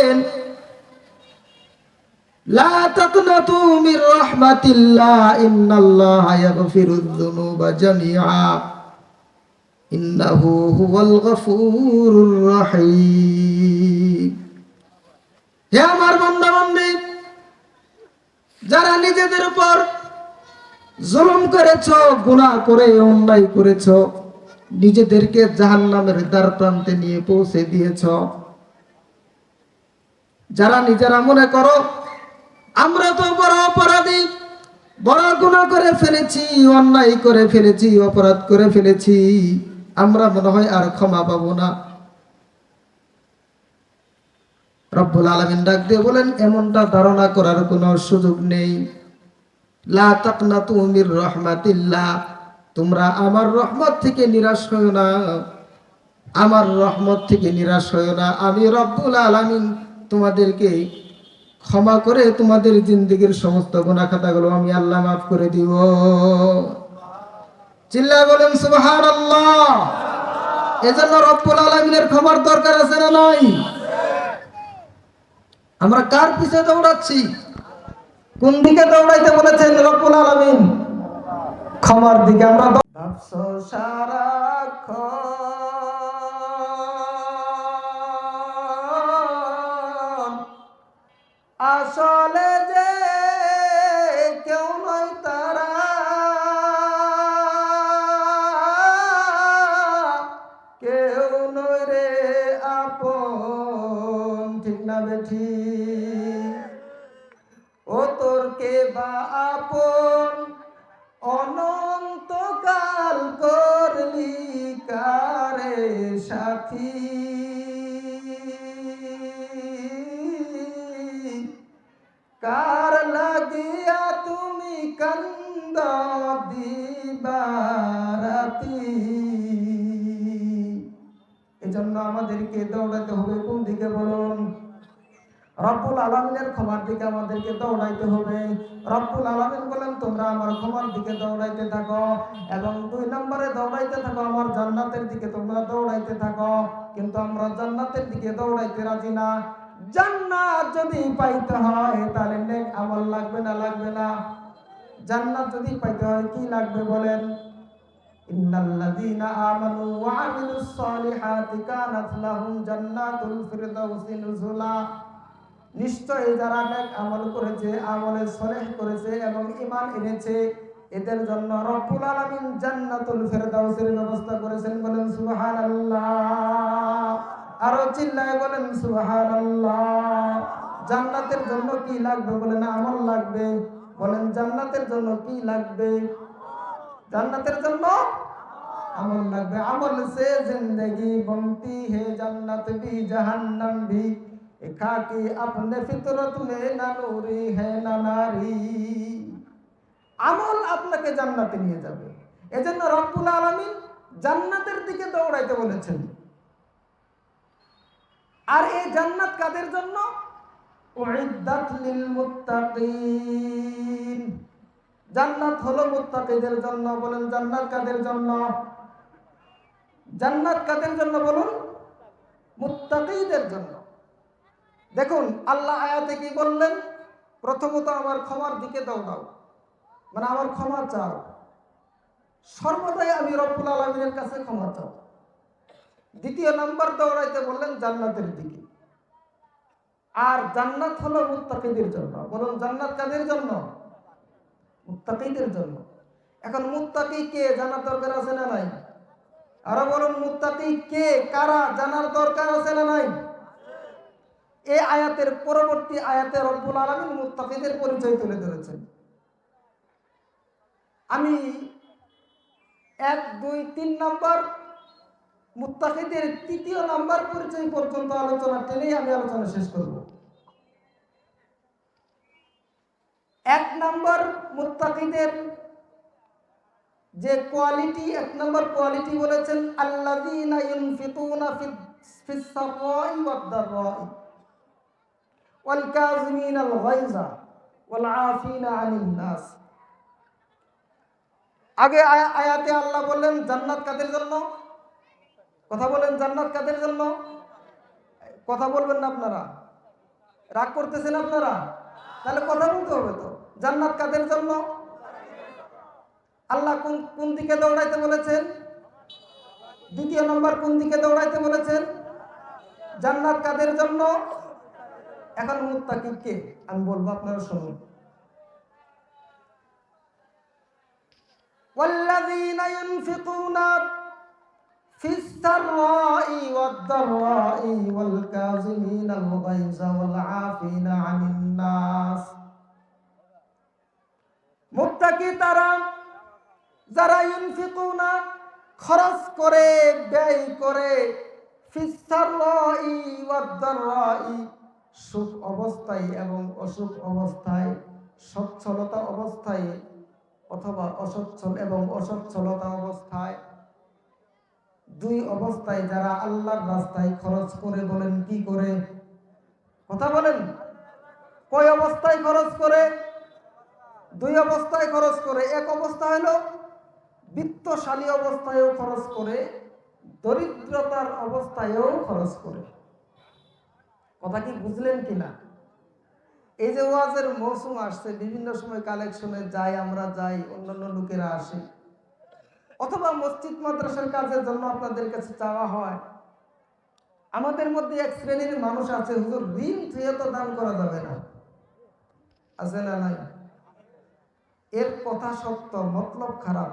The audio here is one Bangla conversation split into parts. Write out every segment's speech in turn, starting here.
বলেন যারা নিজেদের উপর জুলুম করেছ, গুনাহ করে, অন্যায় করেছ, নিজেদেরকে জাহান্নামের দ্বার প্রান্তে নিয়ে পৌঁছে দিয়েছ যারা নিজেরা মনে করো, আমরা তো বড় অপরাধী, বড় গুনাহ করে ফেলেছি, অন্যায় করে ফেলেছি, অপরাধ করে ফেলেছি, আমরা মনে হয় আর ক্ষমা পাবো না। রব্বুল আলমিন ডাক দিয়ে বলেন, এমনটা ধারণা করার কোনো সুযোগ নেই। লা তাকনাতু মির রহমাতিল্লাহ, তোমরা আমার রহমত থেকে নিরাশ হও না। আমার রহমত থেকে নিরাশ হও না। আমি রব্বুল আলামিন তোমাদেরকে ক্ষমা করে তোমাদের জিন্দগির সমস্ত গুনাহ খাতাগুলো আমি আল্লাহ মাফ করে দিব। চিল্লা বলেন, সুবহানাল্লাহ। এজন্য রব্বুল আলামিনের ক্ষমার দরকার আছে না নাই? আমরা কার পিছে দৌড়াচ্ছি? কোন দিকে দৌড়াইতে বলেছেন রব্বুল আলামিন? ক্ষমার দিকে আমরা ভাবছ সারাক্ষণ কে বা আপন অনন্তকাল করলি কারে সাথী? কার লাগিয়া তুমি কান্দ দিবারাতি? এজন্য আমাদেরকে দৌড়াতে হবে কোন দিকে বলুন? রব্বুল আলমিনের ক্ষমার দিকে আমাদেরকে দৌড়াইতে হবে। রব্বুল আলমিন বলেন, তোমরা আমার ক্ষমার দিকে দৌড়াইতে থাকো এবং দুই নম্বরে দৌড়াইতে থাকো, আমার জান্নাতের দিকে তোমরা দৌড়াইতে থাকো। কিন্তু আমরা জান্নাতের দিকে দৌড়াইতে রাজি না। জান্নাত যদি পাইতে হয়, তাহলে নেক আমল লাগবে না লাগবে না? জান্নাত যদি পাইতে হয়, কি লাগবে বলেন? ইন্নাল্লাযীনা আমানু ওয়া আমিলুস সালিহাতি কানাত লাহুম জান্নাতুল ফিরদাউসি নুজুলা। নিশ্চয়ই যারা নেক আমল করেছে, আমলে সলেহ করেছে এবং ইমান এনেছে, এদের জন্য রব্বুল আলামিন জান্নাতুল ফেরদাউসের ব্যবস্থা করেছেন বলেন সুবহানাল্লাহ। আরও চিল্লায় বলেন সুবহানাল্লাহ। জান্নাতের জন্য কি লাগবে বলেন, আমল লাগবে? বলেন, জান্নাতের জন্য কি লাগবে? জান্নাতের জন্য আমল লাগবে। আমল সে জিন্দেগি বনতি হে জান্নাত ভি জাহান্নাম ভি खाकी अपने फितरत में ना नूरी है না নারী আমল আপনাকে জান্নাতে নিয়ে যাবে এজন্য রব্বুল আলামিন জান্নাতের দিকে দৌড়াইতে বলেছেন আর এই জান্নাত কাদের জন্য উইদ্দাত লিল মুত্তাকিন জান্নাত হলো মুত্তাকিদের জন্য বলেন জান্নাত কাদের জন্য জান্নাত কাদের জন্য বলুন মুত্তাকিদের জন্য দেখুন, আল্লাহ আয়াতে কি বললেন? প্রথমত আমার ক্ষমার দিকে দৌড়াও মানে আমার ক্ষমা চাও। সর্বদাই আমি রব্বুল আলমিনের কাছে ক্ষমা চাও। দ্বিতীয় নাম্বার দৌড়াইতে বললেন জান্নাতের দিকে। আর জান্নাত হলো মুত্তাকিদের জন্য। বলুন, জান্নাত কাদের জন্য? মুত্তাকিদের জন্য। এখন মুত্তাকি কে? জানার দরকার আছে না নাই? আরও বলুন, মুত্তাকি কে? কারা? জানার দরকার আছে না নাই? এই আয়াতের পরবর্তী আয়াতে রব্বুল আলামিন মুত্তাকিদের পরিচয় তুলে ধরেছেন। আমি এক, দুই, তিন নম্বর, মুত্তাকিদের তৃতীয় নাম্বার পরিচয় পর্যন্ত আলোচনা টেনেই আমি আলোচনা শেষ করব। এক নম্বর মুত্তাকিদের যে কোয়ালিটি, এক নম্বর কোয়ালিটি বলেছেন, আল্লাযীনা নাস। আগে আয়া- আয়াতে আল্লাহ বললেন, জান্নাত কাদের জন্য? কথা বলেন, জান্নাত কাদের জন্য? কথা বলবেন না আপনারা। রাগ করতেছেন আপনারা? তাহলে কথা বলতে হবে তো। জান্নাত কাদের জন্য? আল্লাহ কোন কোন দিকে দৌড়াইতে বলেছেন? দ্বিতীয় নম্বর কোন দিকে দৌড়াইতে বলেছেন? জান্নাত কাদের জন্য? এখন মুত্তাকিব কে আমি বলবো আপনারা শুনুন والذين ينفقون في السراء والضراء والكاظمين الغيظ والعافين عن الناس মুত্তাকি তারা যারা ইউনফিকুনা খরচ করে ব্যয় করে ফিসারাই ওয়াদ-দারাই সুখ অবস্থায় এবং অসুখ অবস্থায়, সচ্ছলতা অবস্থায় অথবা অসচ্ছল এবং অসচ্ছলতা অবস্থায়। দুই অবস্থায় যারা আল্লাহর রাস্তায় খরচ করে বলেন, কি করে? কথা বলেন। কয় অবস্থায় খরচ করে? দুই অবস্থায় খরচ করে। এক অবস্থা হলো বিত্তশালী অবস্থায়ও খরচ করে, দরিদ্রতার অবস্থায়ও খরচ করে। কথা কি বুঝলেন কিনা? এই যে ওয়াজের মৌসুম আসছে, বিভিন্ন সময় কালেকশনে যাই, আমরা যাই, অন্যান্য লোকেরা আসে। অথবা মসজিদ, মাদ্রাসার কাজের জন্য আপনাদের কাছে চাওয়া হয়। আমাদের মধ্যে এক শ্রেণির মানুষ আছে, হুজুর ঋণ থুয়ে তো দান করা যাবে না। আছে না নাই? এর কথা সত্য, মতলব খারাপ।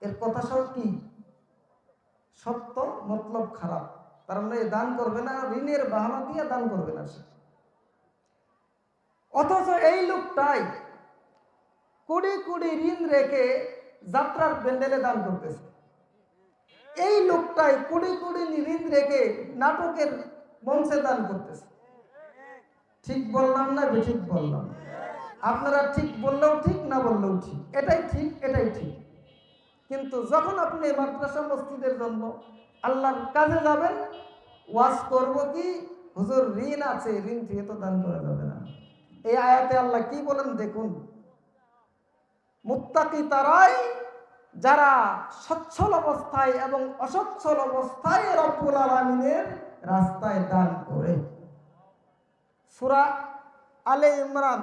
এর কথা সব কি? সত্য, মতলব খারাপ। তার মানে দান করবে না, ঋণের বাহানা দিয়ে দান করবে না সে। অথচ এই লোকটাই কোটি কোটি ঋণ রেখে যাত্রার প্যান্ডেলে দান করতেছে। এই লোকটাই কোটি কোটি ঋণ রেখে নাটকের মঞ্চে দান করতেছে। ঠিক বললাম না বেঠিক বললাম? আপনারা ঠিক বললেও ঠিক, না বললেও ঠিক। এটাই ঠিক এটাই ঠিক। কিন্তু যখন আপনি মাদ্রাসা মসজিদের জন্য আল্লাহর কাজে যাবেন, ওয়াজ করব কি? হুজুর, ঋণ আছে, ঋণ থেকে তো দান করা যাবে না। এই আয়াতে আল্লাহ কি বলেন দেখুন? মুত্তাকি তারাই যারা সচ্ছল অবস্থায় এবং অসচ্ছল অবস্থায় রব্বুল আলমিনের রাস্তায় দান করে। সুরা আলে ইমরান,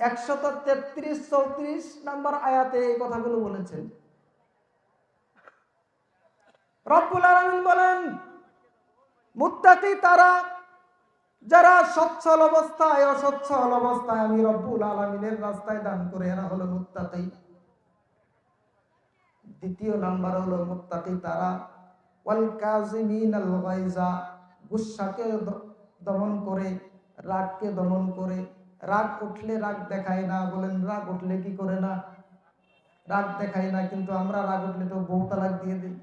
একশত তেত্রিশ চৌত্রিশ নম্বর আয়াতে এই কথাগুলো বলেছেন। রব্বুল আলমিন বলেন, মুত্তাকি তারা যারা সচ্ছল অবস্থায় অসচ্ছল অবস্থায় আমি রব্বুল আলমিনের রাস্তায় দান করে, এরা হলো মুত্তাকি। দ্বিতীয় নাম্বার হলো মুত্তাকি তারা, ওয়াল কাজিমিন আল গাইজা গুসাকে দমন করে, রাগকে দমন করে। রাগ উঠলে রাগ দেখায় না, বলেন রাগ উঠলে কি করে না? রাগ দেখায় না, কিন্তু আমরা রাগ উঠলে তো বউ তালাক দিয়ে দিই।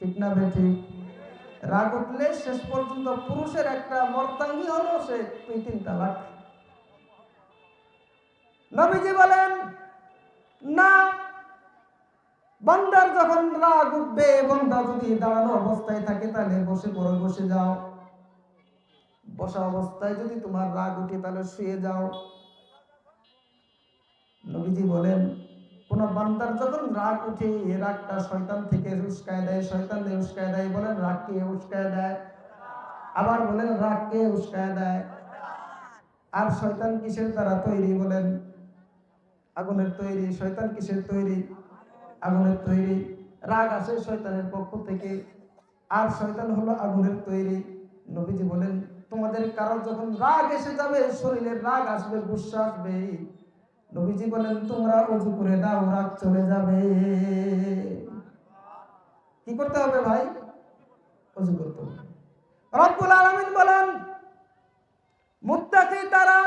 ঠিক না রাগ উঠলে শেষ পর্যন্ত পুরুষের একটা মর্তাঙ্গি হলো সে দুই তিন তালাক। নবীজি বলেন, না, বান্দার যখন রাগ উঠবে, বন্দা যদি দাঁড়ানো অবস্থায় থাকে, তাহলে বসে পড়ে, বসে যাও। বসা অবস্থায় যদি তোমার রাগ উঠে, তাহলে শুয়ে যাও। নবীজি বলেন কোন বান্দার যখন রাগ উঠে, এ রাগটা শয়তান থেকে উস্কায় দেয়, শয়তান দিয়ে উস্কায় দেয়, বলেন রাগকে উস্কায় দেয়? আবার বলেন রাগকে উস্কায় দেয়? আর শয়তান কিসের দ্বারা তৈরি বলেন? আগুনের তৈরি, শয়তান কিসের তৈরি? আগুনের তৈরি। রাগ আসে শয়তানের পক্ষ থেকে। আর শয়তান হলো আগুনের তৈরি। নবীজি বলেন, তোমাদের কারও যখন রাগ এসে যাবে শরীরের রাগ আসবে, গুসা আসবে। নবীজি বলেন, তোমরা অজু করে দাও রাগ চলে যাবে। কি করতে হবে ভাই? অজু করতে হবে। রব্বুল আলামিন বলেন, মুত্তাকি তারা,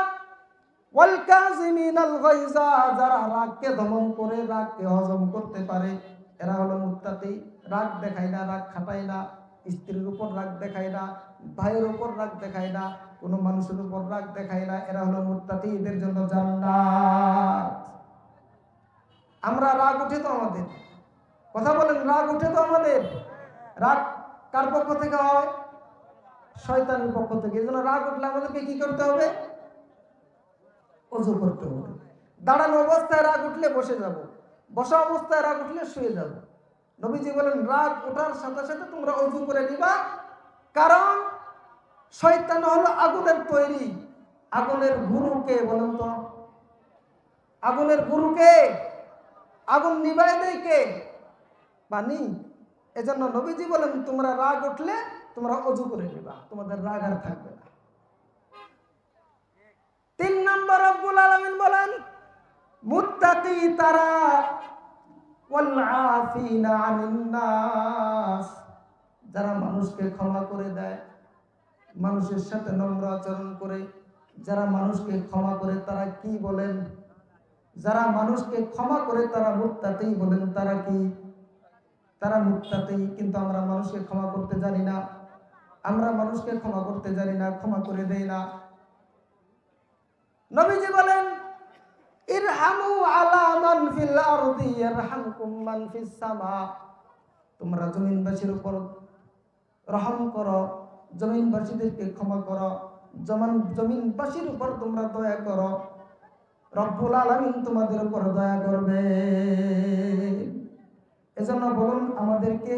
ওয়াল কাযিমিনাল গায়জা যারা রাগকে দমন করে, রাগকে হজম করতে পারে, এরা হলো মুত্তাকি। রাগ দেখায় না, রাগ খাটায় না, স্ত্রীর উপর রাগ দেখায় না ভাইয়ের উপর রাগ দেখায় না, কোনো মানুষের উপর রাগ দেখায় না, এরা হলো মুত্তাকি এদের জন্য জান্নাত। আমরা রাগ উঠে তো আমাদের। কথা বলেন, রাগ উঠে তো আমাদের। রাগ কার পক্ষ থেকে হয়? শয়তানের পক্ষ থেকে। এই জন্য রাগ উঠলে আমাদেরকে কি করতে হবে? অজু করতে হবে। দাঁড়ানো অবস্থায় রাগ উঠলে বসে যাব। বসা অবস্থায় রাগ উঠলে শুয়ে যাব। নবীজি বলেন, রাগ ওঠার সাথে সাথে তোমরা অজু করে নিবা কারণ শয়তান হলো আগুনের তৈরি, আগুনের গুরুকে বলুন তো। আগুনের গুরুকে, আগুন নিবাই দেয় কে? পানি এজন্য নবীজি বলেন, তোমরা রাগ উঠলে তোমরা অজু করে নিবা, তোমাদের রাগ আর থাকবে না। তিন নম্বর রব্বুল আলামিন বলেন, মুত্তাকি তারা আফিনা আনিন নাস। যারা মানুষকে ক্ষমা করে দেয়, মানুষের সাথে নম্র আচরণ করে, যারা মানুষকে ক্ষমা করে তারা কি বলেন? যারা মানুষকে ক্ষমা করে তারা মুক্তাতেই বলেন, তারা কি? তারা মুত্তাতেই কিন্তু আমরা মানুষকে ক্ষমা করতে জানি না। আমরা মানুষকে ক্ষমা করতে জানি না, ক্ষমা করে দেই না। নবীজি বলেন আলা তোমরা জমিনবাসীর উপর রহম করো, জমিনবাসীদেরকে ক্ষমা করো, জমান জমিনবাসীর উপর তোমরা দয়া করো। রব্বুল আলামিন তোমাদের উপর দয়া করবে। এজন্য বলুন, আমাদেরকে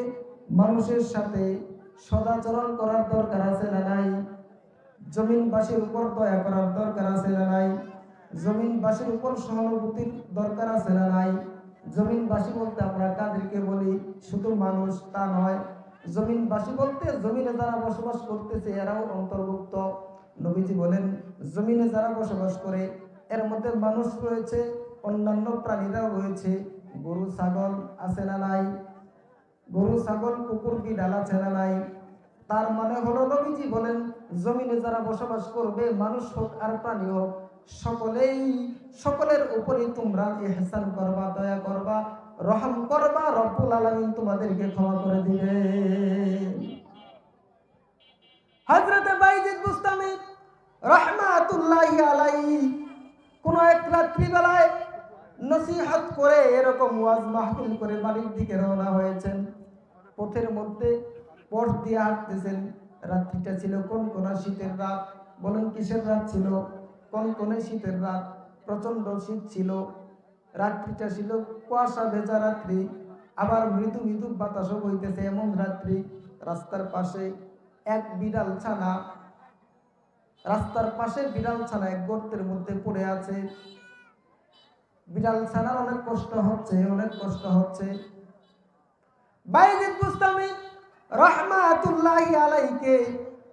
মানুষের সাথে সদাচরণ করার দরকার আছে না নাই? জমিনবাসীর উপর দয়া করার দরকার আছে না নাই? জমিনবাসীর উপর সহানুভূতির দরকার আছে না নাই? জমিনবাসী বলতে আমরা কাদেরকে বলি, শুধু মানুষ তা নয় জমিনবাসী বলতে, জমিনে যারা বসবাস করতেছে, এরাও অন্তর্ভুক্ত। নবীজি বলেন, জমিনে যারা বসবাস করে, এর মধ্যে মানুষ রয়েছে, অন্যান্য প্রাণীরাও রয়েছে। গরু, ছাগল আছে না নাই? গরু, ছাগল, কুকুর বিড়াল আছে না নাই? তার মানে হলো, নবীজি বলেন, জমিনে যারা বসবাস করবে, মানুষ হোক আর প্রাণী হোক, সকলেই, সকলের উপরেই তোমরা ইহসান করবা, দয়া করবা। রহম করবা, রব্বুল আলামিন তোমাদেরকে ক্ষমা করে দিবে। হযরত বাইজিদ বুস্তামি রহমাতুল্লাহি আলাইহি কোন এক রাত্রি বেলায় নসিহত করে এরকম ওয়াজ মাহফিল করে বাড়ির দিকে রওনা হয়েছেন। পথের মধ্যে পথ দিয়ে হাঁটতেছেন। রাত্রিটা ছিল কোন কোন শীতের রাত। বলেন কিসের রাত ছিল? কোন কোন শীতের রাত। প্রচণ্ড শীত ছিল। রাত্রিটা ছিল কুয়াশা ভেজা রাত্রি, আবার মৃদু মৃদু বাতাসও বইতেছে এমন রাত্রি। রাস্তার পাশে এক বিড়াল ছানা, রাস্তার পাশে বিড়াল ছানা এক গর্তের মধ্যে পড়ে আছে। বিড়াল ছানার অনেক কষ্ট হচ্ছে, অনেক কষ্ট হচ্ছে। বাইজিদ বুস্তামি রহমাতুল্লাহি আলাইকে,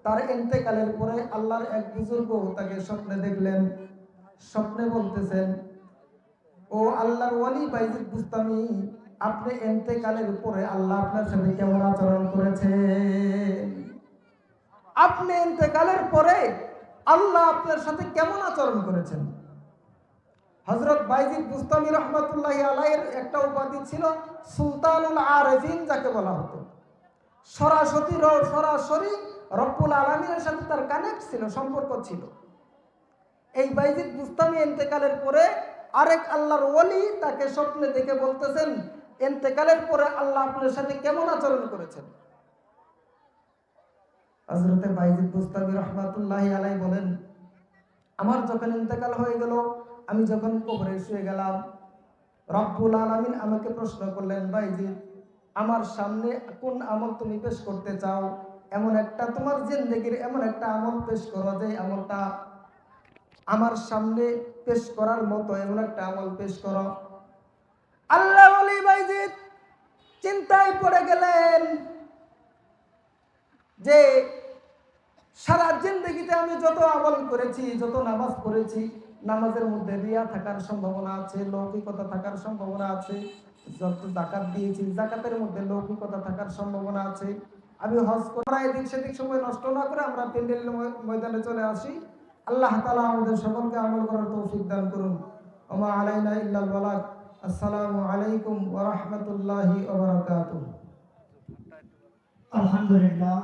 তার ইন্তেকালের পরে আল্লাহর এক বুজুর্গ তাকে স্বপ্নে দেখলেন, স্বপ্নে বলতেছেন ও আল্লাহর ওয়ালি বাইজিদ বুস্তামি, আপনি ইন্তেকালের উপরে আল্লাহ আপনার সাথে কেমন আচরণ করেছে? আপনি ইন্তেকালের পরে আল্লাহ আপনার সাথে কেমন আচরণ করেছেন? হজরত বাইজিদ বুস্তামি রহমতুল্লাহ আলাইয়ের একটা উপাধি ছিল সুলতানুল আরেফিন যাকে বলা হতো। সরাসরি সরাসরি রব্বুল আলমিনের সাথে তার কানেক্ট ছিল, সম্পর্ক ছিল। এই বাইজিদ বুস্তামি এন্তেকালের পরে আরেক আল্লাহর ওলি তাকে স্বপ্নে দেখে বলতেছেন, এন্তেকালের পরে আল্লাহ আপনার সাথে কেমন আচরণ করেছেন? হজরতে বাইজিদ বুস্তামি রহমাতুল্লাহ আলাই বলেন, আমার যখন ইন্তেকাল হয়ে গেল, আমি যখন কবরে শুয়ে গেলাম, রব্বুল আলামিন আমাকে প্রশ্ন করলেন, বাইজিদ, আমার সামনে কোন আমল তুমি পেশ করতে চাও? এমন একটা তোমার জিন্দগির এমন একটা আমল পেশ করো যে আমলটা আমার সামনে পেশ করার মতো এমন একটা আমল পেশ করো। আল্লাহ বাইজিদ চিন্তায় পড়ে গেলেন যে সারা জিন্দগিতে আমি যত আমল করেছি, যত নামাজ পড়েছি, নামাজের মধ্যে রিয়া থাকার সম্ভাবনা আছে, লৌকিকতা থাকার সম্ভাবনা আছে, যত জাকাত দিয়েছি জাকাতের মধ্যে লৌকিকতা থাকার সম্ভাবনা আছে। আমি হজ করা এদিক সেদিক সময় নষ্ট না করে আমরা প্যান্ডেল ময়দানে চলে আসি। আল্লাহ তালা আমাদের সকলকে আমল করার তৌফিক দান করুন। ওমা আলাইনা ইল্লাল বালাক আসসালামু আলাইকুম ওয়া রাহমাতুল্লাহি ওয়া বারাকাতুহু। আলহামদুলিল্লাহ।